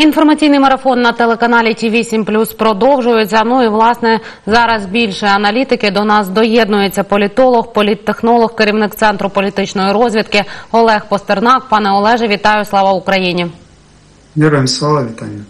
Інформаційний марафон на телеканалі Ті 8 Плюс продовжується. Ну і власне зараз більше аналітики до нас доєднується політолог, політтехнолог, керівник центру політичної розвідки Олег Постернак. Пане Олеже, вітаю! Слава Україні! Героям слава вітання.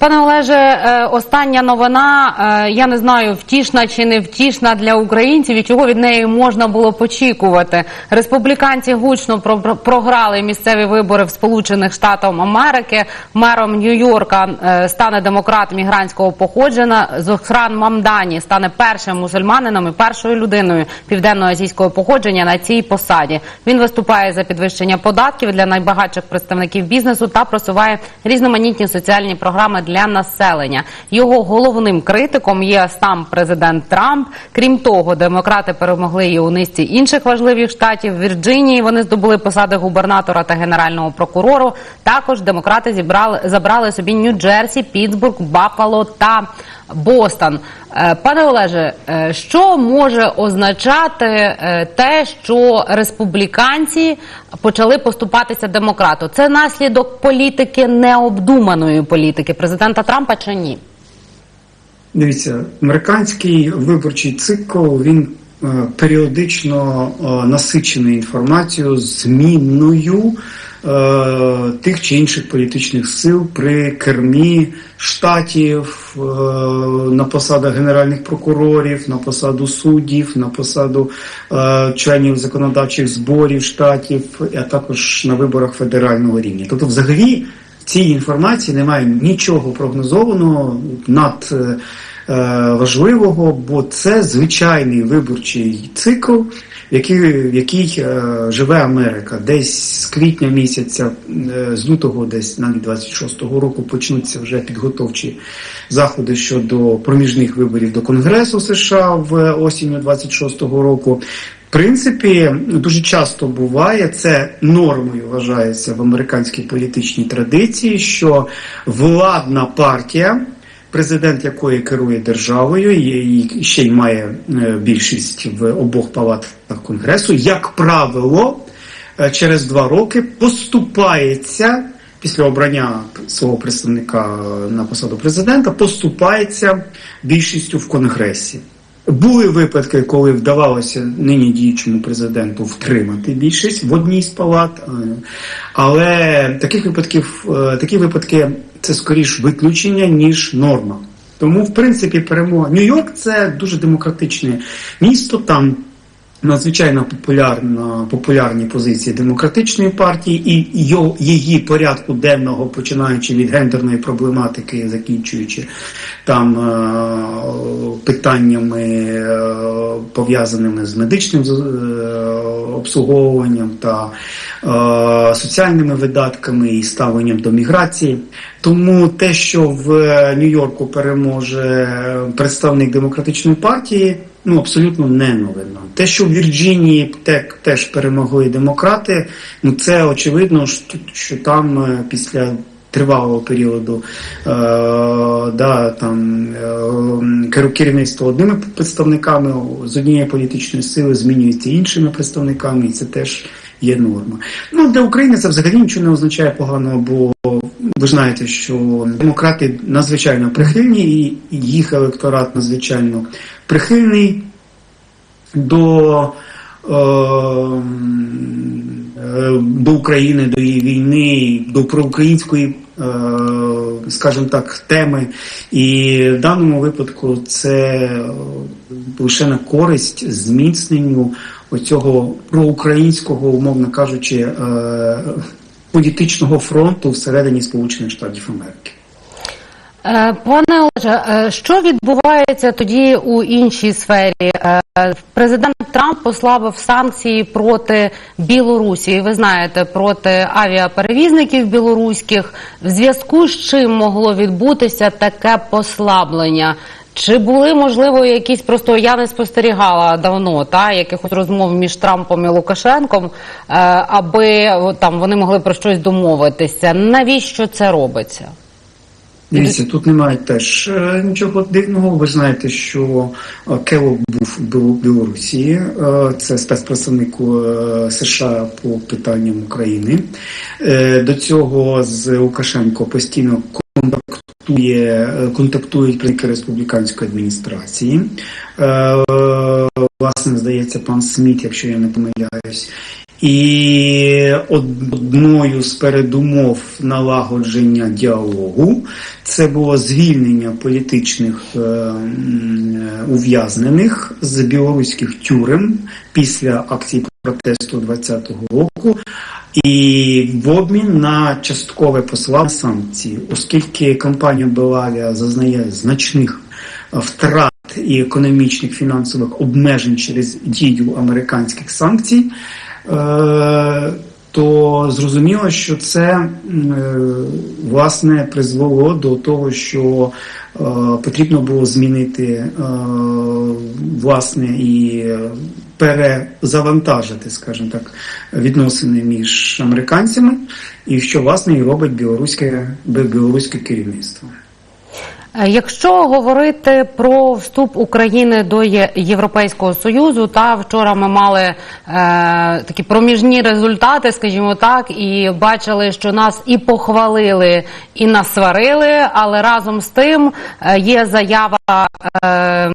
Пане Олеже, е, остання новина. е, Я не знаю, втішна чи не втішна для українців, і чого від неї можна було почекувати. Республіканці гучно про- про- програли місцеві вибори в Сполучених Штатах Америки. Мером Нью-Йорка е, стане демократ мігрантського походження. Зохран Мамдані стане першим мусульманином і першою людиною південноазійського походження на цій посаді. Він виступає за підвищення податків для найбагатших представників бізнесу та просуває різноманітні соціальні програми для населення. Його головним критиком є сам президент Трамп. Крім того, демократи перемогли і у низці інших важливих штатів. Вірджинії вони здобули посади губернатора та генерального прокурору. Також демократи зібрали забрали собі Нью-Джерсі, Пітсбург, Баффало та Бостон. Е, Пане Олеже, е, що може означати е, те, що республіканці почали поступатися демократу? Це наслідок політики необдуманої політики президента Трампа чи ні? Дивіться, американський виборчий цикл він періодично насичений інформацією, змінною е, тих чи інших політичних сил при кермі штатів е, на посадах генеральних прокурорів, на посаду суддів, на посаду е, членів законодавчих зборів штатів, а також на виборах федерального рівня. Тобто, взагалі. В цій інформації немає нічого прогнозованого над е, е, важливого, бо це звичайний виборчий цикл, в який, в який е, живе Америка. Десь з квітня місяця, е, з лютого, десь навіть 26-го року почнуться вже підготовчі заходи щодо проміжних виборів до Конгресу США в осінню 26-го року. В принципі, дуже часто буває, це нормою вважається в американській політичній традиції, що владна партія, президент якої керує державою, і ще й має е, більшість в обох палатах конгресу, як правило, е, через два роки поступається. Після обрання свого представника на посаду президента поступається більшістю в конгресі. Були випадки, коли вдавалося нині діючому президенту втримати більшість в одній з палат, е, але таких випадків, е, такі випадки це скоріш виключення ніж норма. Тому, в принципі, перемога Нью-Йорк це дуже демократичне місто. Там надзвичайно популярна популярні позиції демократичної партії і її порядку денного, починаючи від гендерної проблематики, закінчуючи там е, питаннями е, пов'язаними з медичним е, обслуговуванням та соціальними видатками і ставленням до міграції. Тому те, що в Нью-Йорку переможе представник демократичної партії, ну абсолютно не новина. Те, що в Вірджинії те- теж перемогли демократи, ну це очевидно, що, там е, після тривалого періоду е, да, там, е, керівництво одними представниками з однієї політичної сили змінюється іншими представниками, і це теж є норма. Ну для України це взагалі нічого не означає поганого, бо ви знаєте, що демократи надзвичайно прихильні, і їх електорат надзвичайно прихильний до, е, е, до України, до її війни, до проукраїнської, е, скажімо так, теми. І в даному випадку це е, лише на користь зміцненню оцього проукраїнського, умовно кажучи, е, політичного фронту всередині Сполучених Штатів Америки. Е, Пане Олеже, е, що відбувається тоді у іншій сфері? Президент Трамп послабив санкції проти Білорусі. Ви знаєте, проти авіаперевізників білоруських. В зв'язку з чим могло відбутися таке послаблення? Чи були можливо якісь просто я не спостерігала давно та якихось розмов між Трампом і Лукашенком, е, аби там вони могли про щось домовитися? Навіщо це робиться? Дивіться, тут немає теж е, нічого дивного. Ви знаєте, що е, був в Білорусі, е, це спецпредставник США по питанням України. До цього з Лукашенко постійно контактує, е, контактують представники республіканської адміністрації. Е, Власне, здається, пан Сміт, якщо я не помиляюсь. І одною з передумов налагодження діалогу це було звільнення політичних е, ув'язнених з білоруських тюрем після акції протесту 2020 року. І в обмін на часткове посилання санкцій, оскільки компанія Белавія зазнає значних е, втрат і економічних фінансових обмежень через дію американських санкцій, е, то зрозуміло, що це е, власне призвело до того, що потрібно було змінити власне і перезавантажити, скажімо так, відносини між американцями, і що власне і робить білоруське білоруське керівництво. Е, Якщо говорити про вступ України до Європейського союзу, та вчора ми мали е, такі проміжні результати, скажімо так, і бачили, що нас і похвалили, і насварили. Але разом з тим е, є заява е,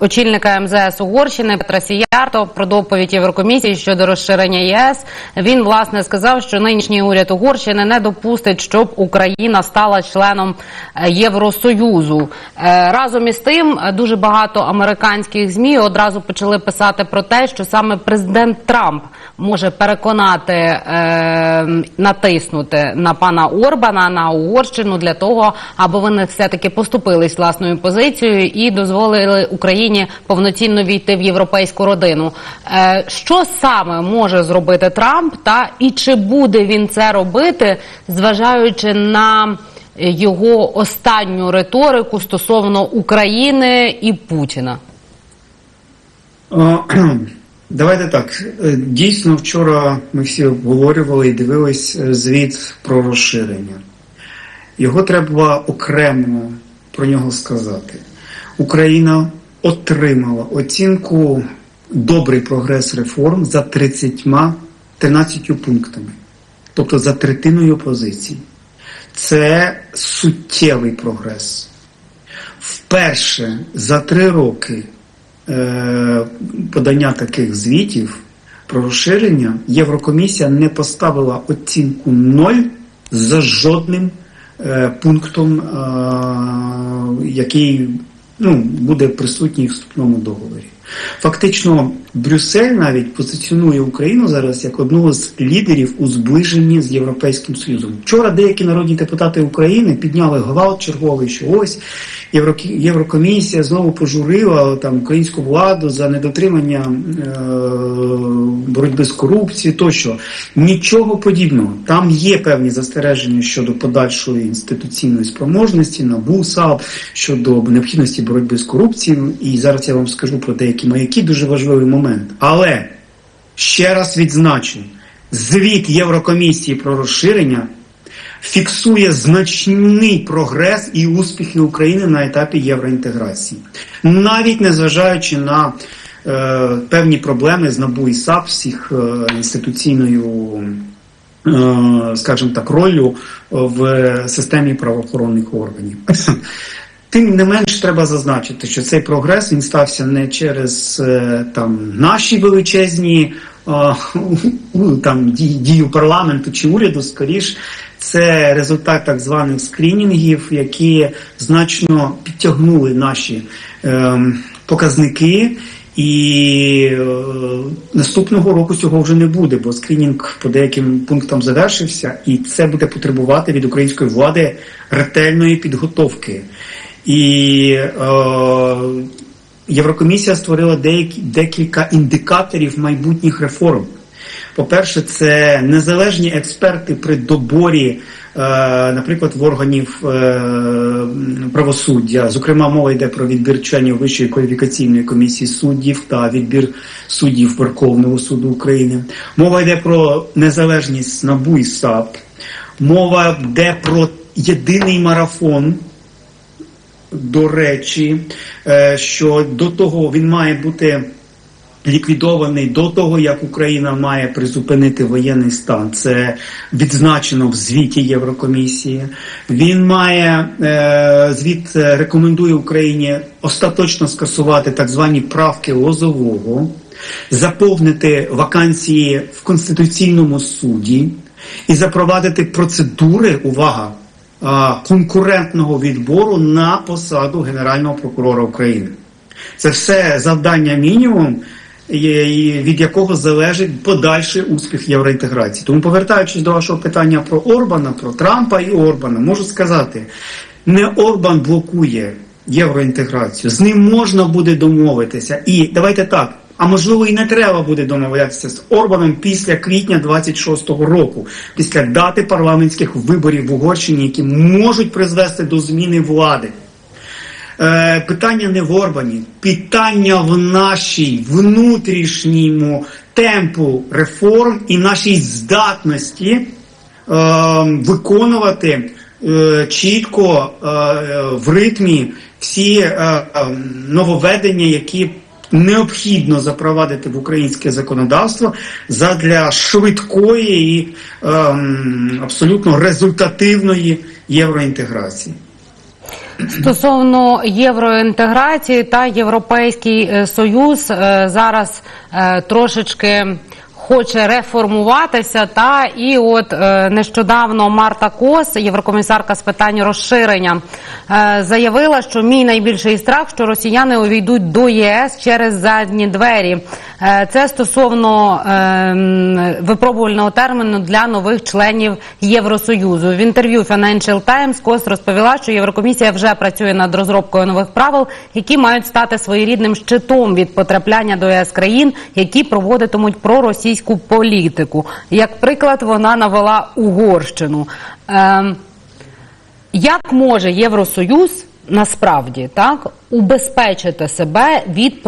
очільника МЗС Угорщини Петра Сіярто про доповідь Єврокомісії щодо розширення ЄС. Він власне сказав, що нинішній уряд Угорщини не допустить, щоб Україна стала членом е, Євросоюзу. Е, Разом із тим, дуже багато американських змі одразу почали писати про те, що саме президент Трамп може переконати е, натиснути на пана Орбана на Угорщину для того, аби вони все таки поступились власною позицією і дозволили Україні повноцінно війти в європейську родину. Е, що саме може зробити Трамп, та і чи буде він це робити, зважаючи на його останню риторику стосовно України і Путіна? Е, Давайте так. Е, Дійсно, вчора ми всі обговорювали і дивились звіт про розширення. Його треба окремо про нього сказати. Україна отримала оцінку добрий прогрес реформ за 30, 13 пунктами, тобто за третиною позицій. Це суттєвий прогрес. Вперше за три роки е, подання таких звітів про розширення Єврокомісія не поставила оцінку 0 за жодним пунктом, е, який ну, буде присутній в вступному договорі. Фактично, Брюссель навіть позиціонує Україну зараз як одного з лідерів у зближенні з Європейським Союзом. Вчора деякі народні депутати України підняли гвалт черговий, що ось Єврокомісія знову пожурила там українську владу за недотримання е, боротьби з корупцією. Тощо нічого подібного. Там є певні застереження щодо подальшої інституційної спроможності, НАБУ, САП, щодо необхідності боротьби з корупцією. І зараз я вам скажу про деякі маяки, дуже важливий момент. Але ще раз відзначу, звіт Єврокомісії про розширення фіксує значний прогрес і успіхи України на етапі євроінтеграції, навіть незважаючи на е, певні проблеми з НАБУ і САП, їх е, інституційною, е, скажімо так, роллю в системі правоохоронних органів. Тим не менш треба зазначити, що цей прогрес він стався не через е, там наші величезні е, там дію парламенту чи уряду, скоріш це результат так званих скрінінгів, які значно підтягнули наші е, показники. І е, наступного року цього вже не буде, бо скринінг по деяким пунктам завершився, і це буде потребувати від української влади ретельної підготовки. І е, Єврокомісія створила деякі, декілька індикаторів майбутніх реформ. По-перше, це незалежні експерти при доборі, е, наприклад, в органів е, правосуддя. Зокрема, мова йде про відбір членів Вищої кваліфікаційної комісії суддів та відбір суддів Верховного суду України. Мова йде про незалежність НАБУ і САП. Мова йде про єдиний марафон. До речі, е, що до того він має бути ліквідований до того, як Україна має призупинити воєнний стан. Це відзначено в звіті Єврокомісії. Він має е, звіт е, рекомендує Україні остаточно скасувати так звані правки Лозового, заповнити вакансії в конституційному суді і запровадити процедури. Увага! А, конкурентного відбору на посаду Генерального прокурора України. Це все завдання мінімум, від якого залежить подальший успіх євроінтеграції. Тому, повертаючись до вашого питання про Орбана, про Трампа і Орбана, можу сказати, не Орбан блокує євроінтеграцію, з ним можна буде домовитися. І давайте так. А можливо, і не треба буде домовлятися з Орбаном після квітня 26-го року, після дати парламентських виборів в Угорщині, які можуть призвести до зміни влади. Е, питання не в Орбані, питання в нашій внутрішньому темпу реформ і нашій здатності е, виконувати е, чітко е, в ритмі всі е, е, нововведення, які необхідно запровадити в українське законодавство задля швидкої і ем, абсолютно результативної євроінтеграції. Стосовно євроінтеграції та Європейський е, Союз е, зараз е, трошечки хоче реформуватися. Та і от е, нещодавно Марта Кос, єврокомісарка з питань розширення, е, заявила, що мій найбільший страх, що росіяни увійдуть до ЄС через задні двері. Е, Це стосовно випробувального терміну для нових членів Євросоюзу. В інтерв'ю Financial Times Кос розповіла, що Єврокомісія вже працює над розробкою нових правил, які мають стати своєрідним щитом від потрапляння до ЄС країн, які проводитимуть проросійську політику. Як приклад, вона навела Угорщину. Ем, як може Євросоюз насправді так убезпечити себе від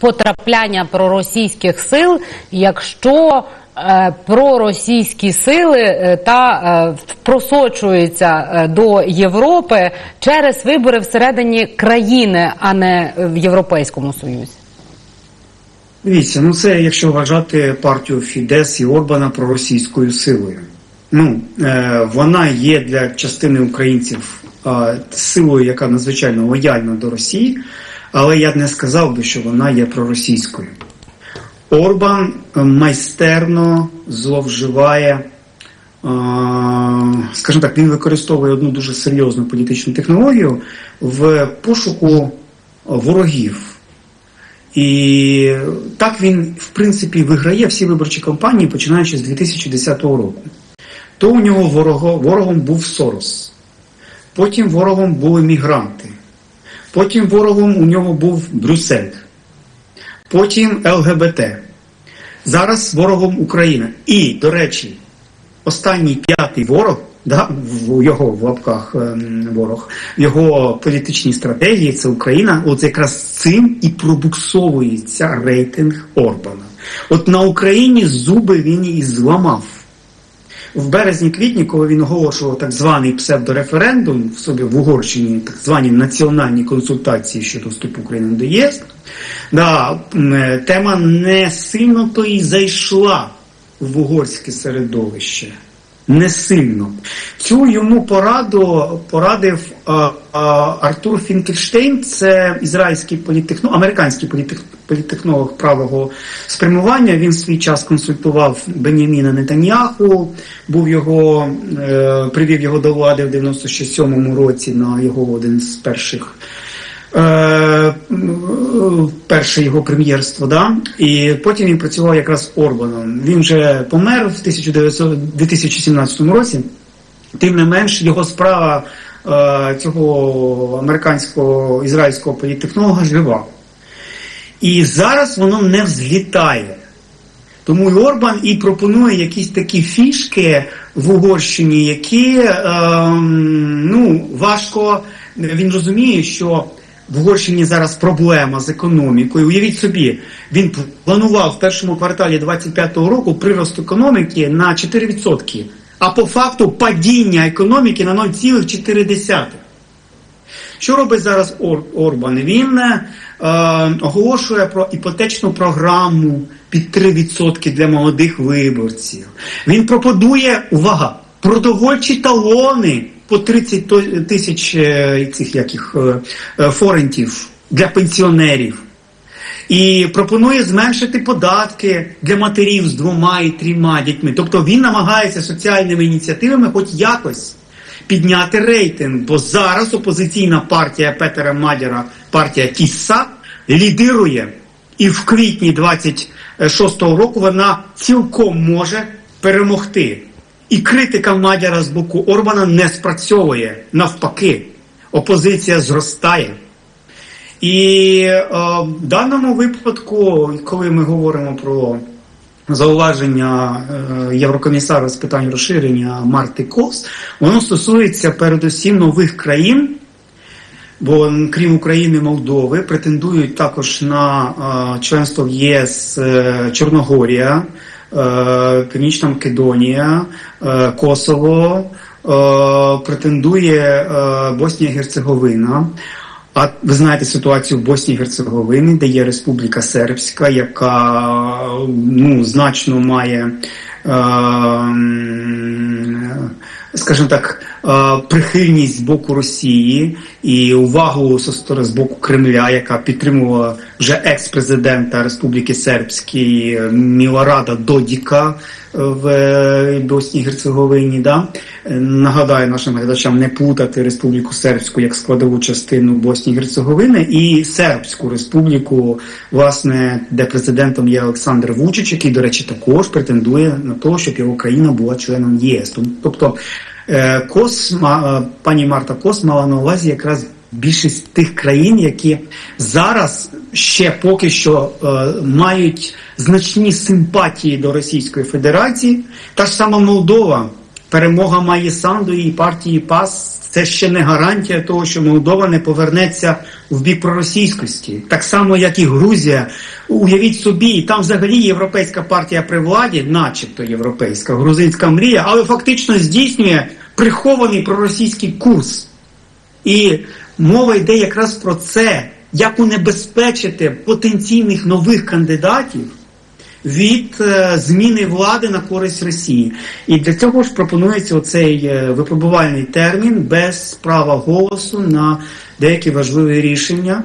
потрапляння проросійських сил, якщо е, проросійські сили е, та е, просочуються е, до Європи через вибори всередині країни, а не в Європейському Союзі? Дивіться, ну це якщо вважати партію Фідес і Орбана проросійською силою. Ну, е, вона є для частини українців е, силою, яка надзвичайно лояльна до Росії, але я не сказав би, що вона є проросійською. Орбан майстерно зловживає, е, скажімо так, він використовує одну дуже серйозну політичну технологію в пошуку ворогів. І так він, в принципі, виграє всі виборчі кампанії, починаючи з 2010 року. То у нього ворого, ворогом був Сорос, потім ворогом були мігранти, потім ворогом у нього був Брюссель, потім ЛГБТ. Зараз ворогом Україна. І, до речі, останній п'ятий ворог, да, в його в лапках ем, ворог, його політичній стратегії це Україна. От якраз цим і пробуксовується рейтинг Орбана. От на Україні зуби він і зламав. В березні-квітні, коли він оголошував так званий псевдореферендум в собі в Угорщині, так звані національні консультації щодо вступу України до ЄС, да, е, тема не сильно то і зайшла в угорське середовище. Не сильно. Цю йому пораду порадив Артур Фінкельштейн, це ізраїльський політехно, американський політех, політехнолог правого спрямування. Він свій час консультував Беняміна Нетаньяху, був його, е, привів його до влади в 97-му році на його один з перших е, перше його прем'єрство, да? і потім він працював якраз з Орбаном. Він вже помер в 1900 2017 році. Тим не менш, його справа е, цього американського ізраїльського політтехнолога жива. І зараз воно не взлітає. Тому і Орбан і пропонує якісь такі фішки в Угорщині, які ем, ну, важко. Він розуміє, що в Угорщині зараз проблема з економікою. Уявіть собі, він планував в першому кварталі 25-го року прирост економіки на 4%. а по факту падіння економіки на 0,4. Що робить зараз Ор- Орбан? Він е, оголошує про іпотечну програму під 3% для молодих виборців. Він пропонує, увага, продовольчі талони по 30 тисяч е, цих яких е, е, форентів для пенсіонерів. І пропонує зменшити податки для матерів з двома і трьома дітьми. Тобто він намагається соціальними ініціативами хоч якось підняти рейтинг. Бо зараз опозиційна партія Петера Мадяра, партія Тісса, лідирує. І в квітні 26-го року вона цілком може перемогти. І критика Мадяра з боку Орбана не спрацьовує. Навпаки, опозиція зростає. І е, в даному випадку, коли ми говоримо про зауваження е, Єврокомісара з питань розширення Марти Кос, воно стосується передусім нових країн. Бо крім України, Молдови претендують також на е, членство в ЄС е, Чорногорія, Північна Македонія, е, Косово, е, претендує е, Боснія Герцеговина. А ви знаєте ситуацію в Боснії Герцеговині, де є Республіка Сербська, яка ну, значно має. е, Скажімо так, е, прихильність з боку Росії і увагу з боку Кремля, яка підтримувала вже екс-президента Республіки Сербської е, Мілорада Додіка е, в е, Боснії і Герцеговині. Да? Е, Нагадаю нашим глядачам не плутати Республіку Сербську як складову частину Боснії Герцеговини і Сербську республіку, власне, де президентом є Олександр Вучич, який, до речі, також претендує на те, щоб його країна була членом ЄС. Тобто е, Кос, ма- е, пані Марта Кос мала на увазі якраз більшість тих країн, які зараз ще поки що е, мають значні симпатії до Російської Федерації. Та ж сама Молдова, перемога Майї Санду і партії ПАС це ще не гарантія того, що Молдова не повернеться в бік проросійськості. Так само, як і Грузія. Уявіть собі, там взагалі європейська партія при владі, начебто європейська, грузинська мрія, але фактично здійснює прихований проросійський курс. І мова йде якраз про це, як унебезпечити потенційних нових кандидатів від е, зміни влади на користь Росії. І для цього ж пропонується оцей е, випробувальний термін без права голосу на деякі важливі рішення.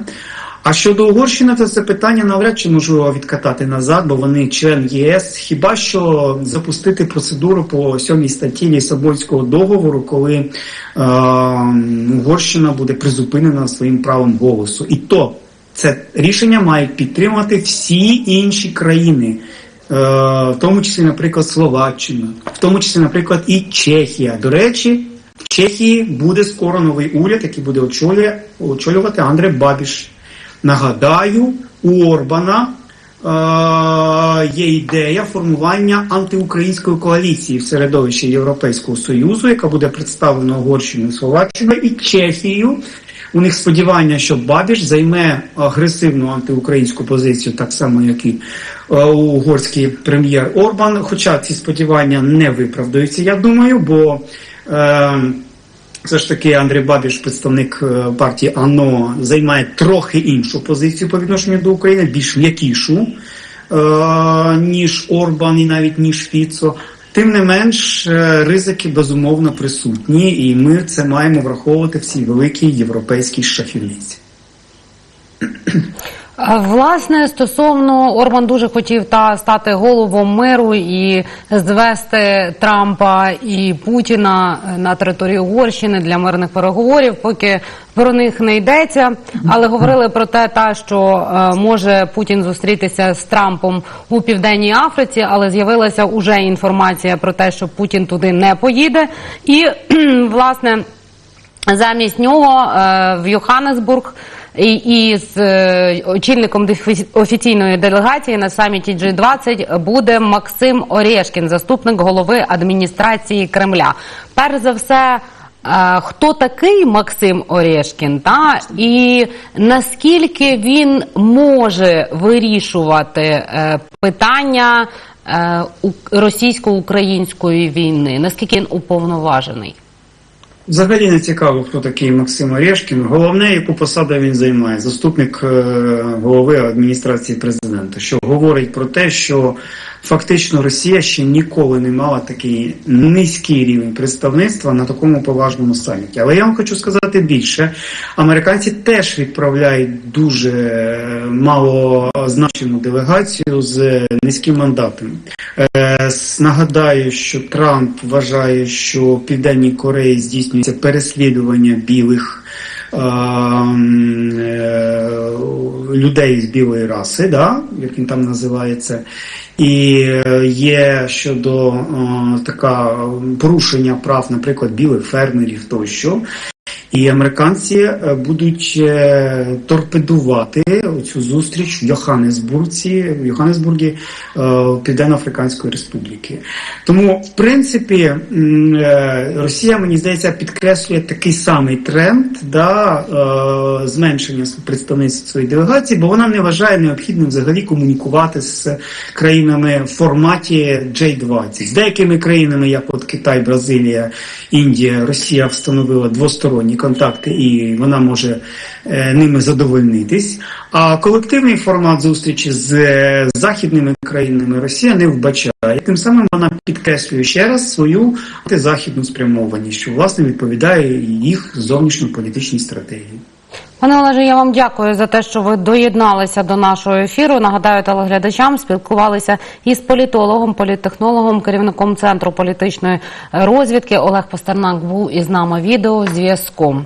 А щодо Угорщини, то це питання навряд чи можливо відкатати назад, бо вони член ЄС. Хіба що запустити процедуру по сьомій статті Лісабонського договору, коли е, Угорщина буде призупинена своїм правом голосу. І то це рішення мають підтримати всі інші країни. Е, В тому числі, наприклад, Словаччина, в тому числі, наприклад, і Чехія. До речі, в Чехії буде скоро новий уряд, який буде очолювати Андре Бабіш. Нагадаю, у Орбана е, є ідея формування антиукраїнської коаліції в середовищі Європейського Союзу, яка буде представлена Угорщиною, Словаччиною і Чехією. У них сподівання, що Бабіш займе агресивну антиукраїнську позицію, так само, як і е, угорський прем'єр Орбан. Хоча ці сподівання не виправдаються, я думаю, бо. Е, все ж таки Андрій Бабіш, представник е, партії АНО, займає трохи іншу позицію по відношенню до України, більш м'якішу, е, ніж Орбан і навіть ніж Фіцо. Тим не менш, е, ризики безумовно присутні, і ми це маємо враховувати в цій великій європейській шахівниці. Власне, стосовно Орбан дуже хотів та стати головом миру і звести Трампа і Путіна на територію Угорщини для мирних переговорів. Поки про них не йдеться, але говорили про те, та що е, може Путін зустрітися з Трампом у південній Африці, але з'явилася уже інформація про те, що Путін туди не поїде, і власне. Замість нього е, в Йоханнесбург і, і з е, очільником офіційної делегації на саміті G20 буде Максим Орешкін, заступник голови адміністрації Кремля. Перш за все. е, Хто такий Максим Орешкін, та і наскільки він може вирішувати е, питання е, російсько-української війни? Наскільки він уповноважений? Взагалі не цікаво, хто такий Максим Орешкін. Головне, яку посаду він займає, заступник е, голови адміністрації президента, що говорить про те, що фактично Росія ще ніколи не мала такий низький рівень представництва на такому поважному саміті. Але я вам хочу сказати більше: американці теж відправляють дуже е, малозначну делегацію з низьким мандатом. Е, Нагадаю, що Трамп вважає, що в Південній Кореї здійснюється переслідування білих е, людей з білої раси, да, як він там називається. І е, є щодо е, така порушення прав, наприклад, білих фермерів тощо. І американці е, будуть е, торпедувати цю зустріч в Йоханнесбурзі, в Йоханнесбургі е, Південно-Африканської Республіки. Тому, в принципі, Росія, мені здається, підкреслює такий самий тренд да, зменшення представництва своєї делегації, бо вона не вважає необхідним взагалі комунікувати з країнами в форматі J20. З деякими країнами, як от Китай, Бразилія, Індія, Росія встановила двосторонні контакти, і вона може е, ними задовольнитись. А колективний формат зустрічі з е, західними країнами Росія не вбачає. Тим самим вона підкреслює ще раз свою антизахідну спрямованість, що власне відповідає їх зовнішньополітичній стратегії. Пане Олеже, я вам дякую за те, що ви доєдналися до нашого ефіру. Нагадаю телеглядачам, спілкувалися із політологом, політтехнологом, керівником центру політичної розвідки Олег Пастернак був із нами відео зв'язком.